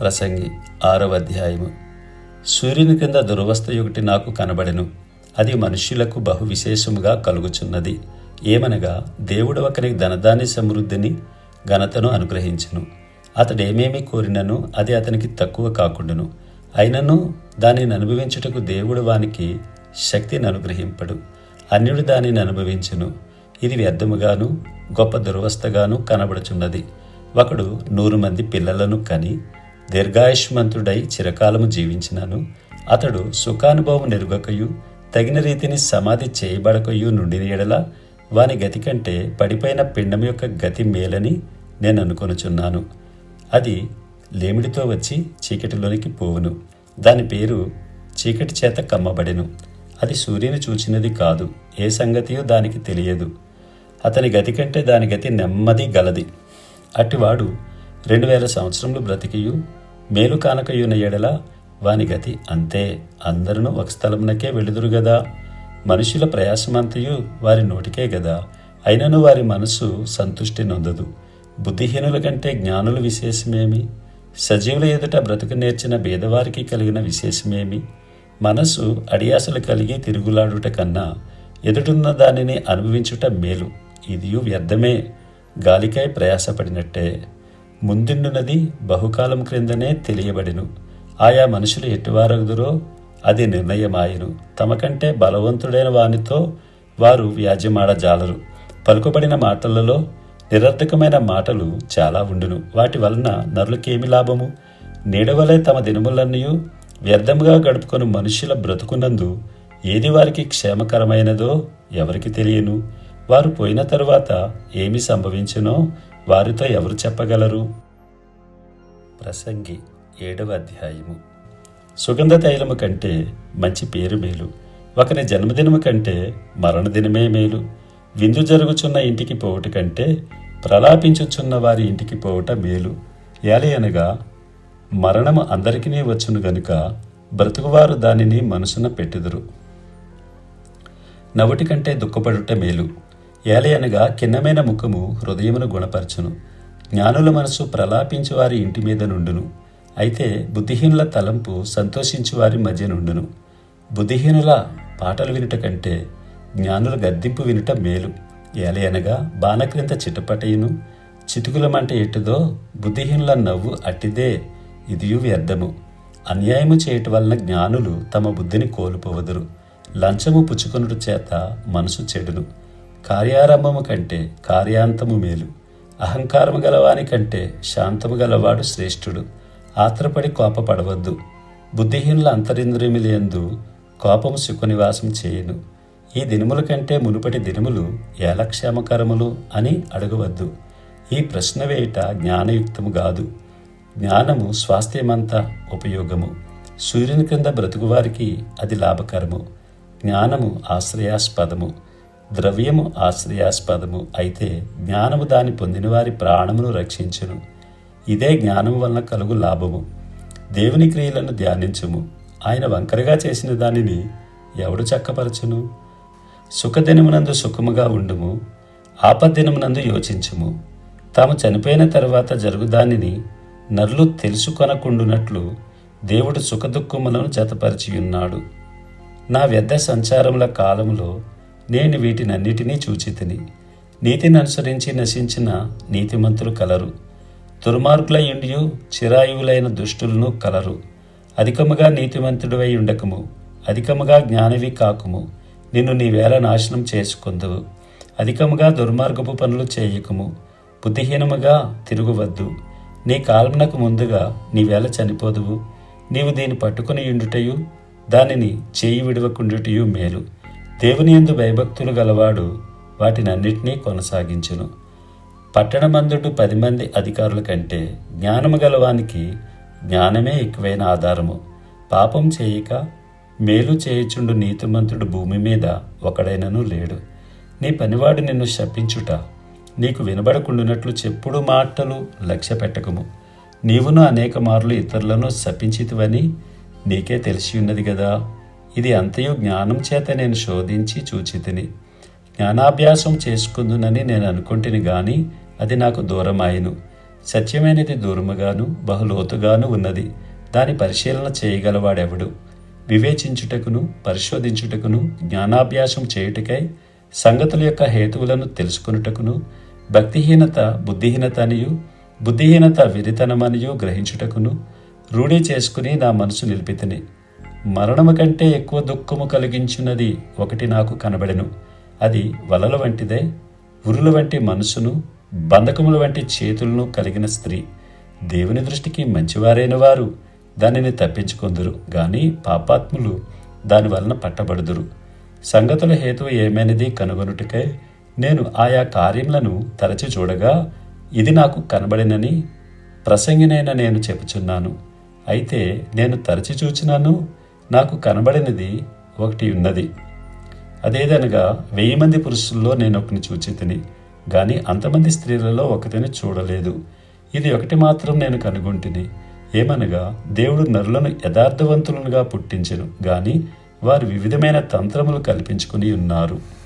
ప్రసంగి ఆరవ అధ్యాయము. సూర్యుని కింద దురవస్థ ఒకటి నాకు కనబడెను. అది మనుష్యులకు బహు విశేషముగా కలుగుచున్నది. ఏమనగా దేవుడు ఒకరికి ధనధాన్య సమృద్ధిని ఘనతను అనుగ్రహించును. అతడేమేమి కోరినను అది అతనికి తక్కువ కాకుండును. అయినను దానిని అనుభవించుటకు దేవుడు వానికి శక్తిని అనుగ్రహింపడు. అన్యుడు దానిని అనుభవించును. ఇది వ్యర్థముగాను గొప్ప దురవస్థగాను కనబడుచున్నది. ఒకడు నూరు మంది పిల్లలను కని దీర్ఘాయుష్మంతుడై చిరకాలము జీవించినాను. అతడు సుఖానుభవం నెరుగకయు తగిన రీతిని సమాధి చేయబడకయు నుండి ఎడల వాని గతి కంటే పడిపోయిన పిండం యొక్క గతి మేలని నేను అనుకొనుచున్నాను అది లేమిడితో వచ్చి చీకటిలోనికి పోవును. దాని పేరు చీకటి చేత కమ్మబడెను. అది సూర్యుని చూచినది కాదు ఏ సంగతియో దానికి తెలియదు. అతని గతి కంటే దాని గతి నెమ్మది గలది. అట్టివాడు రెండు వేల సంవత్సరములు బ్రతికియు మేలు కానకయున ఎడల వాని గతి అంతే. అందరూ ఒక స్థలమునకే వెళుదురు గదా. మనుషుల ప్రయాసమంతయు వారి నోటికే గదా. అయినను వారి మనసు సంతుష్టి నొందదు. బుద్ధిహీనుల కంటే జ్ఞానుల విశేషమేమి? సజీవుల ఎదుట బ్రతుకు నేర్చిన భేదవారికి కలిగిన విశేషమేమి? మనసు అడియాసలు కలిగి తిరుగులాడుట కన్నా ఎదుటున్న దానిని అనుభవించుట మేలు. ఇదియు వ్యర్థమే. గాలికై ప్రయాసపడినట్టే. ముందుండునది బహుకాలం క్రిందనే తెలియబడిను. ఆయా మనుషులు ఎటువారగుదురో అది నిర్ణయమాయను. తమకంటే బలవంతుడైన వానితో వారు వ్యాజ్యమాడజాలరు. పలుకుబడిన మాటలలో నిరర్థకమైన మాటలు చాలా ఉండును. వాటి వలన నరులకేమి లాభము? నీడవలే తమ దినములన్నీ వ్యర్థముగా గడుపుకొని మనుషుల బ్రతుకునందు ఏది వారికి క్షేమకరమైనదో ఎవరికి తెలియను? వారు పోయిన తరువాత ఏమి సంభవించునో వారితో ఎవరు చెప్పగలరు? ప్రసంగి ఏడవ అధ్యాయము. సుగంధ తైలము కంటే మంచి పేరు మేలు. ఒకరి జన్మదినము కంటే మరణదినమే మేలు. విందు జరుగుచున్న ఇంటికి పోవుట కంటే ప్రలాపించుచున్న వారి ఇంటికి పోవుట మేలు. ఏలే అనగా మరణము అందరికీ వచ్చును గనుక బ్రతుకువారు దానిని మనసున పెట్టుదురు. నవ్వుటి కంటే దుఃఖపడుట మేలు. ఏలయనగా కిన్నమైన ముఖము హృదయమును గుణపరచును. జ్ఞానుల మనసు ప్రలాపించు వారి ఇంటి మీద నుండును. అయితే బుద్ధిహీనుల తలంపు సంతోషించు వారి మధ్య నుండును. బుద్ధిహీనుల పాటలు వినుట కంటే జ్ఞానుల గద్దింపు వినుట మేలు. ఏలయనగా బాణక్రింత చిటపటయును. చితుకుల మంట ఎట్టుదో బుద్ధిహీనుల నవ్వు అట్టిదే ఇదియు వ్యర్థము. అన్యాయము చేయటం వలన జ్ఞానులు తమ బుద్ధిని కోల్పోవదురు. లంచము పుచ్చుకొనుట చేత మనసు చెడును. కార్యారంభము కంటే కార్యాంతము మేలు. అహంకారము గలవాని కంటే శాంతము గలవాడు శ్రేష్ఠుడు. ఆత్రపడి కోపపడవద్దు. బుద్ధిహీనుల అంతరింద్రియములందు కోపము సుఖనివాసం చేయను. ఈ దినముల కంటే మునుపటి దినములు ఏలక్షేమకరములు అని అడగవద్దు. ఈ ప్రశ్న వేయుట జ్ఞానయుక్తము కాదు. జ్ఞానము స్వాస్థ్యమంతా ఉపయోగము. సూర్యుని క్రింద బ్రతుకువారికి అది లాభకరము. జ్ఞానము ఆశ్రయాస్పదము. ద్రవ్యము ఆశ్రయాస్పదము అయితే జ్ఞానము దాని పొందిన వారి ప్రాణమును రక్షించును. ఇదే జ్ఞానం వలన కలుగు లాభము. దేవుని క్రియలను ధ్యానించుము. ఆయన వంకరగా చేసిన దానిని ఎవడు చక్కపరచును? సుఖదినమునందు సుఖముగా ఉండుము. ఆపద్దినమునందు యోచించుము. తాము చనిపోయిన తర్వాత జరుగుదానిని నరులు తెలుసుకొనకుండునట్లు దేవుడు సుఖదుఖములను జతపరిచియున్నాడు. నా వ్యర్థ సంచారముల కాలములో నేను వీటినన్నిటినీ చూచితిని. నీతిని అనుసరించి నశించిన నీతిమంతులు కలరు. దుర్మార్గులయుండియు చిరాయువులైన దుష్టులను కలరు. అధికముగా నీతిమంతుడివై ఉండకము. అధికముగా జ్ఞానివి కాకుము. నిన్ను నీవేళ నాశనం చేసుకుందువు. అధికముగా దుర్మార్గపు పనులు చేయకుము. బుద్ధిహీనముగా తిరుగువద్దు. నీ కాలమునకు ముందుగా నీవేళ చనిపోదువు. నీవు దీన్ని పట్టుకుని ఉండుటయు దానిని చేయి విడవకుండుటయు మేలు. దేవుని యందు భయభక్తులు గలవాడు వాటినన్నిటినీ కొనసాగించును. పట్టణమందుడు పది మంది అధికారుల కంటే జ్ఞానము గలవానికి జ్ఞానమే ఎక్కువైన ఆధారము. పాపం చేయక మేలు చేయుచుండు నీతిమంతుడు భూమి మీద ఒకడైనను లేడు. నీ పనివాడు నిన్ను శపించుట నీకు వినబడకుండునట్లు చెప్పుడు మాటలు లక్ష్య పెట్టకము నీవును అనేక మార్లు ఇతరులను శపించితివని నీకే తెలిసి ఉన్నది కదా ఇది అంతయు జ్ఞానం చేత నేను శోధించి చూచితిని. జ్ఞానాభ్యాసం చేసుకుందునని నేను అనుకుంటుని గాని అది నాకు దూరమాయను. సత్యమైనది దూరముగాను బహులోతుగాను ఉన్నది. దాని పరిశీలన చేయగలవాడెవడు? వివేచించుటకును పరిశోధించుటకును జ్ఞానాభ్యాసం చేయుటకై సంగతుల యొక్క హేతువులను తెలుసుకొనుటకును భక్తిహీనత బుద్ధిహీనత అనియు బుద్ధిహీనత విరితనమనియు గ్రహించుటకును రూఢీ చేసుకుని నా మనసు నిలిపితిని. మరణము కంటే ఎక్కువ దుఃఖము కలిగించినది ఒకటి నాకు కనబడెను. అది వలల వంటిదే ఉరుల వంటి మనసును బంధకముల వంటి చేతులను కలిగిన స్త్రీ. దేవుని దృష్టికి మంచివారైన వారు దానిని తప్పించుకొందురు గాని పాపాత్ములు దాని వలన పట్టబడుదురు. సంగతుల హేతు ఏమైనది కనుగొనుటకై నేను ఆయా కార్యములను తరచి చూడగా ఇది నాకు కనబడినని ప్రసంగినైన నేను చెప్పుచున్నాను. అయితే నేను తరచి చూచినాను నాకు కనబడినది ఒకటి ఉన్నది. అదేదనగా వెయ్యి మంది పురుషుల్లో నేను ఒకని చూచి తిని కానీ అంతమంది స్త్రీలలో ఒకతిని చూడలేదు. ఇది ఒకటి మాత్రం నేను కనుగొంటిని. ఏమనగా దేవుడు నరులను యథార్థవంతులుగా పుట్టించెను గాని వారు వివిధమైన తంత్రములు కల్పించుకుని ఉన్నారు.